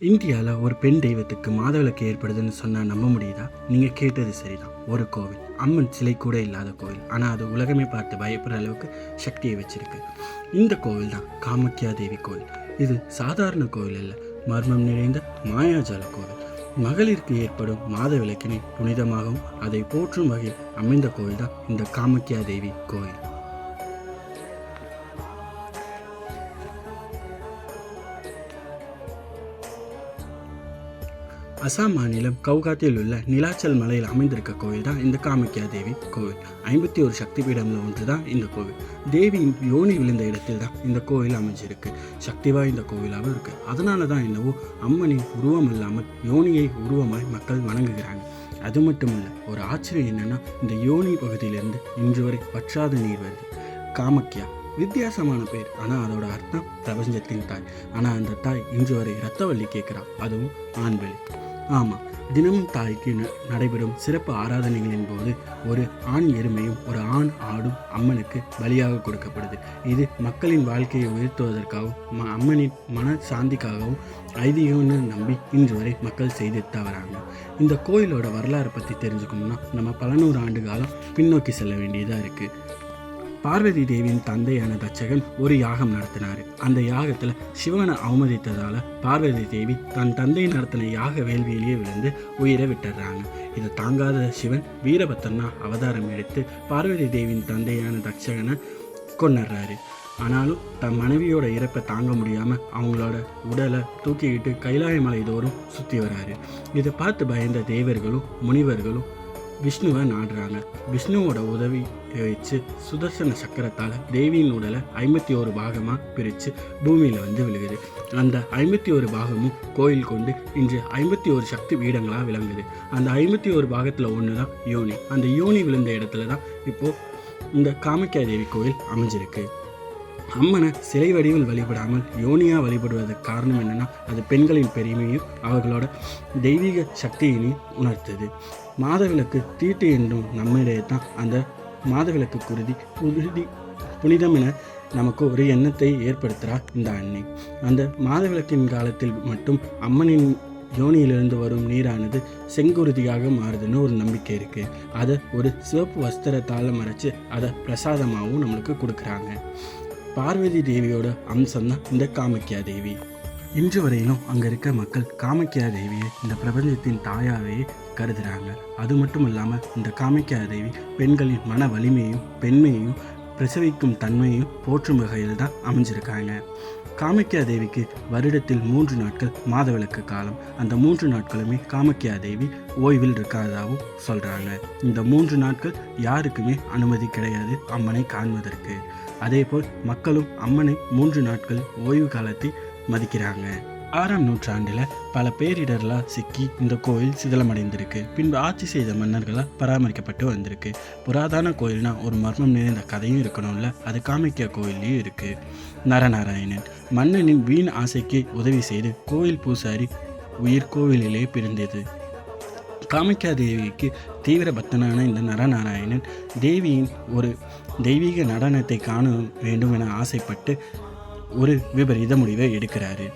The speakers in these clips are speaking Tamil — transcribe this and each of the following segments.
இந்தியாவில் ஒரு பெண் தெய்வத்துக்கு மாதவிளக்கு ஏற்படுதுன்னு சொன்னால் நம்ப முடியுதா? நீங்கள் கேட்டது சரிதான். ஒரு கோவில். அம்மன் சிலை கூட இல்லாத கோவில். ஆனால் அது உலகமே பார்த்து பயப்படுற அளவுக்கு சக்தியை வச்சிருக்கு. இந்த கோவில் தான் காமக்கியா தேவி கோவில். இது சாதாரண கோவில் இல்லை மர்மம் நிறைந்த மாயாஜால கோவில். மகளிருக்கு ஏற்படும் மாத விளக்கினை புனிதமாகவும் அதை போற்றும் வகையில் அமைந்த கோவில் தான் இந்த காமக்கியா தேவி கோவில். அசாம் மாநிலம் கவுகாத்தில் உள்ள நிலாச்சல் மலையில் அமைந்திருக்க கோவில் தான் இந்த காமக்யா தேவி கோவில். ஐம்பத்தி ஒரு சக்தி பீடம்ல ஒன்று தான் இந்த கோவில். தேவியின் யோனி விழுந்த இடத்தில் தான் இந்த கோவில் அமைஞ்சிருக்கு. சக்தி வாய்ந்த கோவிலாகவும் இருக்கு. அதனால தான் என்னவோ அம்மனின் உருவம் இல்லாமல் யோனியை உருவமாய் மக்கள் வணங்குகிறாங்க. அது மட்டும் இல்லை ஒரு ஆச்சரியம் என்னன்னா இந்த யோனி பகுதியிலிருந்து இன்று வரை வற்றாத நீர் வருது. காமக்யா வித்தியாசமான பேர். ஆனால் அதோட அர்த்தம் பிரபஞ்சத்தின் தாய். ஆனால் அந்த தாய் இன்று வரை ரத்தவள்ளி கேட்குறா. அதுவும் ஆண்வெளி ஆமாம். தினமும் தாய்க்கு ந- நடைபெறும் சிறப்பு ஆராதனைகளின் போது ஒரு ஆண் எருமையும் ஒரு ஆண் ஆடும் அம்மனுக்கு பலியாக கொடுக்கப்படுது. இது மக்களின் வாழ்க்கையை உயர்த்துவதற்காகவும் ம- அம்மனின் மன சாந்திக்காகவும் ஐதீகம்னு நம்பி இன்று வரை மக்கள் செய்துட்டு வராங்க இந்த கோயிலோட வரலாறு பற்றி தெரிஞ்சுக்கணும்னா நம்ம பல நூறு ஆண்டு காலம் பின்னோக்கி செல்ல வேண்டியதாக இருக்குது பார்வதி தேவியின் தந்தையான தச்சகன் ஒரு யாகம் நடத்தினார். அந்த யாகத்தில் சிவனை அவமதித்ததால் பார்வதி தேவி தன் தந்தை நடத்தின யாக வேள்வியிலேயே விழுந்து உயிரை விட்டுறாங்க. இதை தாங்காத சிவன் வீரபத்தனா அவதாரம் எடுத்து பார்வதி தேவியின் தந்தையான தட்சகனை கொன்னுறாரு. ஆனாலும் தன் மனைவியோட இறப்பை தாங்க முடியாமல் அவங்களோட உடலை தூக்கிக்கிட்டு கைலாய மலை தோறும் சுற்றி வராரு. இதை பார்த்து பயந்த தேவர்களும் முனிவர்களும் விஷ்ணுவை நாடுறாங்க. விஷ்ணுவோட உதவி வச்சு சுதர்சன சக்கரத்தால் தேவியின் உடலை ஐம்பத்தி ஒரு பாகமாக பிரித்து பூமியில் வந்து விழுகுது. அந்த ஐம்பத்தி ஒரு பாகமும் கோயில் கொண்டு இன்று ஐம்பத்தி ஒரு சக்தி பீடங்களாக விளங்குது. அந்த ஐம்பத்தி ஒரு பாகத்தில் ஒன்று தான் யோனி. அந்த யோனி விழுந்த இடத்துல தான் இப்போது இந்த காமிக்கா தேவி கோயில் அமைஞ்சிருக்கு. அம்மனை சிலை வடிவில் வழிபடாமல் யோனியா வழிபடுவதற்கு காரணம் என்னன்னா அது பெண்களின் பெருமையும் அவர்களோட தெய்வீக சக்தியினையும் உணர்த்தது. மாதவிளக்கு தீட்டு என்றும் நம்மிடையே தான். அந்த மாதவிளக்கு குருதி உறுதி புனிதம் என நமக்கு ஒரு எண்ணத்தை ஏற்படுத்துகிறார் இந்த அன்னை. அந்த மாதவிளக்கின் காலத்தில் மட்டும் அம்மனின் யோனியிலிருந்து வரும் நீரானது செங்குருதியாக மாறுதுன்னு ஒரு நம்பிக்கை இருக்குது அதை ஒரு சிவப்பு வஸ்திரத்தால் மறைச்சு அதை பிரசாதமாகவும் நம்மளுக்கு கொடுக்குறாங்க. பார்வதி தேவியோட அம்சம்தான் இந்த காமக்கியா தேவி. இன்று வரையிலும் அங்கே இருக்க மக்கள் காமக்கியா தேவியை இந்த பிரபஞ்சத்தின் தாயாவே கருதுறாங்க. அது மட்டும் இல்லாமல் இந்த காமக்யா தேவி பெண்களின் மன வலிமையும் பெண்மையும் பிரசவிக்கும் தன்மையும் போற்றும் வகையில் தான் அமைஞ்சிருக்காங்க. காமக்யா தேவிக்கு வருடத்தில் மூன்று நாட்கள் மாதவிளக்கு காலம். அந்த மூன்று நாட்களுமே காமக்யா தேவி ஓய்வில் இருக்காதாகவும் சொல்கிறாங்க இந்த மூன்று நாட்கள் யாருக்குமே அனுமதி கிடையாது அம்மனை காண்பதற்கு. அதேபோல் மக்களும் அம்மனை மூன்று நாட்கள் ஓய்வு காலத்தை மதிக்கிறாங்க. ஆறாம் நூற்றாண்டில் பல பேரிடர்களாக சிக்கி இந்த கோயில் சிதிலமடைந்திருக்கு. பின்பு ஆட்சி செய்த மன்னர்களால் பராமரிக்கப்பட்டு வந்திருக்கு. புராதன கோயில்னா ஒரு மர்மம் நிறைந்த கதையும் இருக்கணும்ல. அது காமிக்க கோயிலையும் இருக்குது நரநாராயணன். மன்னனின் வீண் ஆசைக்கு உதவி செய்து கோயில் பூசாரி உயிர் கோவிலிலே பிரிந்தது காமிக்கா தேவிக்கு தீவிர பக்தனான இந்த நரநாராயணன் தேவியின் ஒரு தெய்வீக நடனத்தை காண வேண்டும் என ஆசைப்பட்டு ஒரு விபரீத முடிவை எடுக்கிறாரு.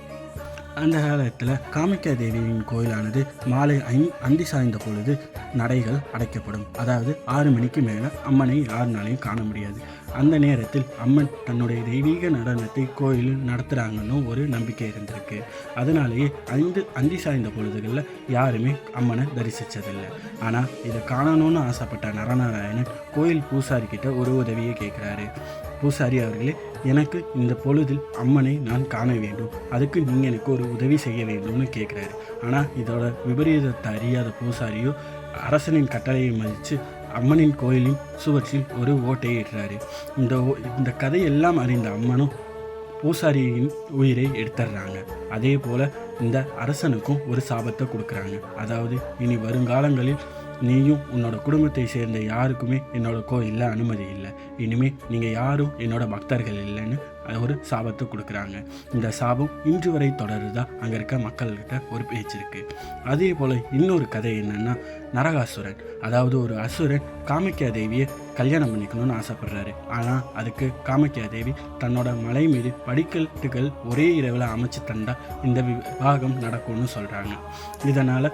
அந்த காலத்தில் காமிக்கா தேவியின் கோயிலானது மாலை ஐ அந்தி சாய்ந்த பொழுது நடைகள் அடைக்கப்படும். அதாவது ஆறு மணிக்கு மேலே அம்மனை யாருனாலையும் காண முடியாது. அந்த நேரத்தில் அம்மன் தன்னுடைய தெய்வீக நடனத்தை கோயிலில் நடத்துகிறாங்கன்னு ஒரு நம்பிக்கை இருந்திருக்கு. அதனாலேயே ஐந்து அந்தி சாய்ந்த பொழுதுகளில் யாருமே அம்மனை தரிசித்ததில்லை ஆனால் இதை காணணும்னு ஆசைப்பட்ட நரநாராயணன் கோயில் பூசாரிக்கிட்ட ஒரு உதவியை கேட்குறாரு பூசாரி அவர்களே எனக்கு இந்த பொழுதில் அம்மனை நான் காண வேண்டும். அதுக்கு நீங்கள் எனக்கு ஒரு உதவி செய்ய வேண்டும்னு கேட்குறாரு ஆனால் இதோட விபரீதத்தை அறியாத பூசாரியோ அரசனின் கட்டளையை மதித்து அம்மனின் கோயிலின் சுவற்றில் ஒரு ஓட்டையை ஏற்றாரு. இந்த ஓ- இந்த கதையெல்லாம் அறிந்த அம்மனும் பூசாரியின் உயிரை எடுத்துடுறாங்க. அதே போல் இந்த அரசனுக்கும் ஒரு சாபத்தை கொடுக்குறாங்க. அதாவது இனி வருங்காலங்களில் நீயும் உன்னோட குடும்பத்தை சேர்ந்த யாருக்குமே என்னோட கோயிலில் அனுமதி இல்லை. இனிமே நீங்கள் யாரும் என்னோட பக்தர்கள் இல்லைன்னு ஒரு சாபத்தை கொடுக்குறாங்க. இந்த சாபம் இன்று வரை தொடருதா? அங்கே இருக்க மக்கள்கிட்ட ஒரு பேச்சு இருக்கு. அதே போல் இன்னொரு கதை என்னன்னா நரகாசுரன். அதாவது ஒரு அசுரன் காமிக்கா தேவியை கல்யாணம் பண்ணிக்கணும்னு ஆசைப்படுறாரு. ஆனால் அதுக்கு காமிக்கா தேவி தன்னோட மலை மீது படிக்கட்டுகள் ஒரே இரவில் அமைச்சு தந்தா இந்த விவாகம் நடக்கும்னு சொல்கிறாங்க இதனால்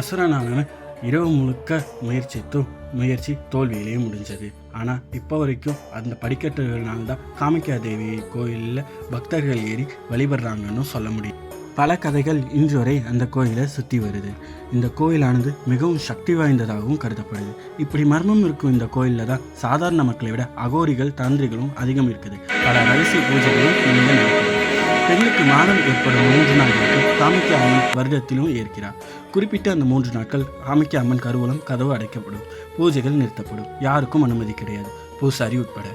அசுரனானவன் இரவு முழுக்க முயற்சித்தும் முயற்சி தோல்வியிலேயே முடிஞ்சது. ஆனால் இப்போ வரைக்கும் அந்த படிக்கட்டுகள்னால தான் காமிக்கா தேவி கோயிலில் பக்தர்கள் ஏறி வழிபடுறாங்கன்னு சொல்ல முடியும். பல கதைகள் இன்று வரை அந்த கோயிலை சுற்றி வருது. இந்த கோயிலானது மிகவும் சக்தி வாய்ந்ததாகவும் கருதப்படுது. இப்படி மர்மம் இருக்கும் இந்த கோயிலில் தான் சாதாரண மக்களை விட அகோரிகள் தந்திரிகளும் அதிகம் இருக்குது. பல ரகசிய பூஜைகளும் இங்கே நடக்குது. பெண்ணுக்கு மாதம் ஏற்படும் மூன்று நாட்களுக்கு காமிக்க அம்மன் வருடத்திலும் ஏற்கிறார். குறிப்பிட்ட அந்த மூன்று நாட்கள் காமிக்க அம்மன் கருவூலம் கதவு அடைக்கப்படும். பூஜைகள் நிறுத்தப்படும். யாருக்கும் அனுமதி கிடையாது. பூசாரி உட்பட.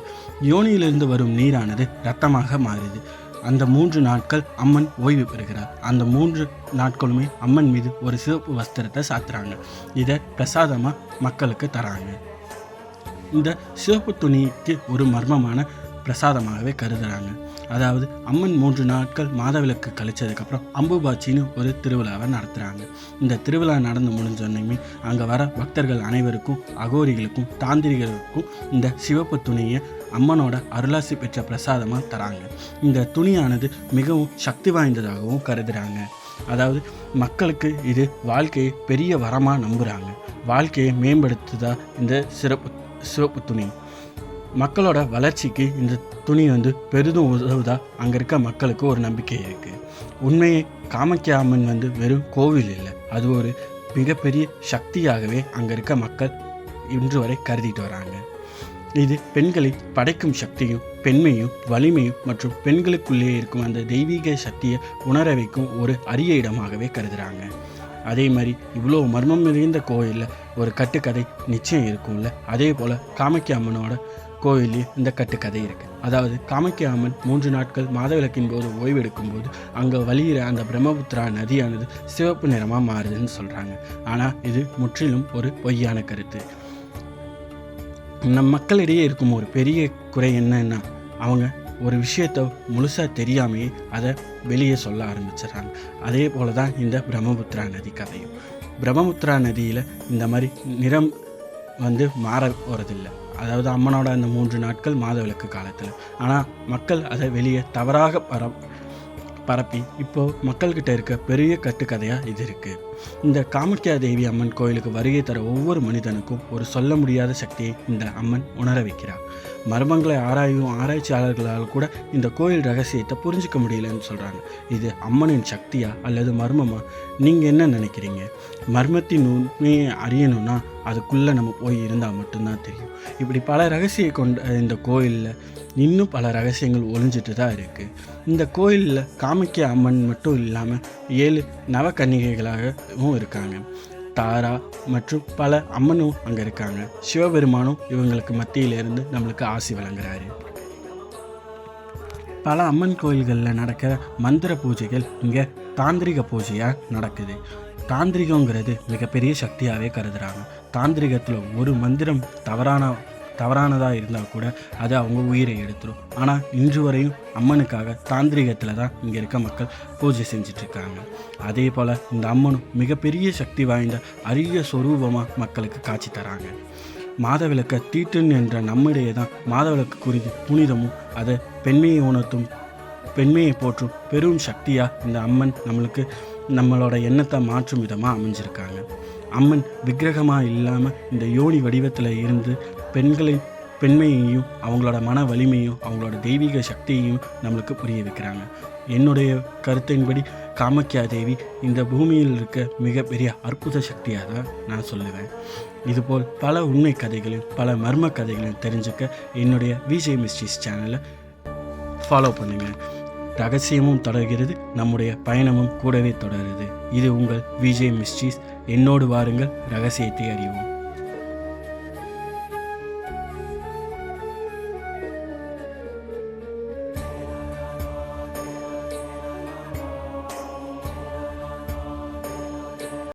யோனியிலிருந்து வரும் நீரானது ரத்தமாக மாறுது. அந்த மூன்று நாட்கள் அம்மன் ஓய்வு பெறுகிறார். அந்த மூன்று நாட்களுமே அம்மன் மீது ஒரு சிவப்பு வஸ்திரத்தை சாத்துறாங்க. இதை பிரசாதமாக மக்களுக்கு தராங்க. இந்த சிவப்பு துணிக்கு ஒரு மர்மமான பிரசாதமாகவே கருதுறாங்க. அதாவது அம்மன் மூன்று நாட்கள் மாதவிலக்கு கழிச்சதுக்கப்புறம் அம்புபாச்சின்னு ஒரு திருவிழாவை நடத்துகிறாங்க இந்த திருவிழா நடந்து முடிஞ்சோன்னையுமே அங்கே வர பக்தர்கள் அனைவருக்கும் அகோரிகளுக்கும் தாந்திரிகளுக்கும் இந்த சிவப்பு துணியை அம்மனோட அருளாசி பெற்ற பிரசாதமாக தராங்க. இந்த துணியானது மிகவும் சக்தி வாய்ந்ததாகவும் கருதுகிறாங்க அதாவது மக்களுக்கு இது வாழ்க்கையை பெரிய வரமாக நம்புகிறாங்க வாழ்க்கையை மேம்படுத்துதா இந்த சிறப்பு சிவப்பு துணி. மக்களோட வளர்ச்சிக்கு இந்த துணி வந்து பெரிதும் உதவுதா? அங்கே இருக்க மக்களுக்கு ஒரு நம்பிக்கை இருக்குது உண்மையை காமக்கியா அம்மன் வந்து வெறும் கோவில் இல்லை. அது ஒரு மிகப்பெரிய சக்தியாகவே அங்கே இருக்க மக்கள் இன்று வரை கருதிட்டு வராங்க. இது பெண்களை படைக்கும் சக்தியும் பெண்மையும் வலிமையும் மற்றும் பெண்களுக்குள்ளே இருக்கும் அந்த தெய்வீக சக்தியை உணர வைக்கும் ஒரு அரிய இடமாகவே கருதுகிறாங்க அதே மாதிரி இவ்வளோ மர்மம் நிறைந்த கோயிலில் ஒரு கட்டுக்கதை நிச்சயம் இருக்கும்ல. அதே போல் காமாக்கிய அம்மனோட கோயிலில் இந்த கட்டுக்கதை இருக்குது அதாவது காமாக்கிய அம்மன் மூன்று நாட்கள் மாதவிளக்கின் போது ஓய்வெடுக்கும் போது அங்கே வழியிற அந்த பிரம்மபுத்திரா நதியானது சிவப்பு நிறமாக மாறுதுன்னு சொல்கிறாங்க ஆனால் இது முற்றிலும் ஒரு பொய்யான கருத்து. நம் மக்களிடையே இருக்கும் ஒரு பெரிய குறை என்னன்னா அவங்க ஒரு விஷயத்தை முழுசாக தெரியாமையே அதை வெளியே சொல்ல ஆரம்பிச்சிடுறாங்க. அதே போல தான் இந்த பிரம்மபுத்திரா நதி கதையும். பிரம்மபுத்திரா நதியில் இந்த மாதிரி நிறம் வந்து மாற போகிறதில்ல அதாவது அம்மனோட அந்த மூன்று நாட்கள் மாதவிலக்கு காலத்தில். ஆனால் மக்கள் அதை வெளியே தவறாக பர பரப்பி இப்போது மக்கள்கிட்ட இருக்க பெரிய கட்டுக்கதையாக இது இருக்குது இந்த காமக்கியா தேவி அம்மன் கோயிலுக்கு வருகை தர ஒவ்வொரு மனிதனுக்கும் ஒரு சொல்ல முடியாத சக்தியை இந்த அம்மன் உணர வைக்கிறார். மர்மங்களை ஆராயும் ஆராய்ச்சியாளர்களால் கூட இந்த கோயில் ரகசியத்தை புரிஞ்சிக்க முடியலன்னு சொல்கிறாங்க இது அம்மனின் சக்தியா அல்லது மர்மமா? நீங்கள் என்ன நினைக்கிறீங்க? மர்மத்தின் உண்மையை அறியணும்னா அதுக்குள்ளே நம்ம போய் இருந்தால் மட்டும்தான் தெரியும். இப்படி பல ரகசிய கொண்ட இந்த கோயிலில் இன்னும் பல ரகசியங்கள் ஒளிஞ்சிட்டு தான் இருக்குது இந்த கோயிலில் காமிக்கிய அம்மன் மட்டும் இல்லாமல் ஏழு நவக்கன்னிகைகளாகவும் இருக்காங்க. தாரா மற்றும் பல அம்மனும் அங்கே இருக்காங்க. சிவபெருமானும் இவங்களுக்கு மத்தியிலிருந்து நம்மளுக்கு ஆசி வழங்குறாரு. பல அம்மன் கோயில்களில் நடக்கிற மந்திர பூஜைகள் இங்கே தாந்திரிக பூஜையாக நடக்குது. தாந்திரிகங்கிறது மிகப்பெரிய சக்தியாகவே கருதுகிறாங்க தாந்திரிகத்தில் ஒரு மந்திரம் தவறான தவறானதாக இருந்தால் கூட அது அவங்க உயிரை எடுத்துரும். ஆனால் இன்று வரையும் அம்மனுக்காக தாந்திரிகத்தில் தான் இங்கே இருக்க மக்கள் பூஜை செஞ்சிட்ருக்காங்க அதே போல் இந்த அம்மனும் மிகப்பெரிய சக்தி வாய்ந்த அரிய சொரூபமாக மக்களுக்கு காட்சி தராங்க. மாதவிளக்க தீட்டுன் என்ற நம்மிடையே தான் மாதவிளக்கு குறித்து புனிதமும் அதை பெண்மையை உணர்த்தும் பெண்மையை போற்றும் பெரும் சக்தியாக இந்த அம்மன் நம்மளுக்கு நம்மளோட எண்ணத்தை மாற்றும் விதமாக அமைஞ்சிருக்காங்க. அம்மன் விக்கிரகமாக இல்லாமல் இந்த யோனி வடிவத்தில் இருந்து பெண்களின் பெண்மையையும் அவங்களோட மன வலிமையும் அவங்களோட தெய்வீக சக்தியையும் நம்மளுக்கு புரிய வைக்கிறாங்க. என்னுடைய கருத்தின்படி காமக்கியா தேவி இந்த பூமியில் இருக்க மிகப்பெரிய அற்புத சக்தியாக தான் நான் சொல்லுவேன். இதுபோல் பல உண்மை கதைகளையும் பல மர்ம கதைகளையும் தெரிஞ்சுக்க என்னுடைய விஜய் மிஸ்டிஸ் சேனலை ஃபாலோ பண்ணுங்கள் ரகசியமும் தொடர்கிறது நம்முடைய பயணமும் கூடவே தொடருது. இது உங்கள் விஜய் மிஸ்டீஸ் என்னோடு வாருங்கள் ரகசியத்தை அறிவோம்.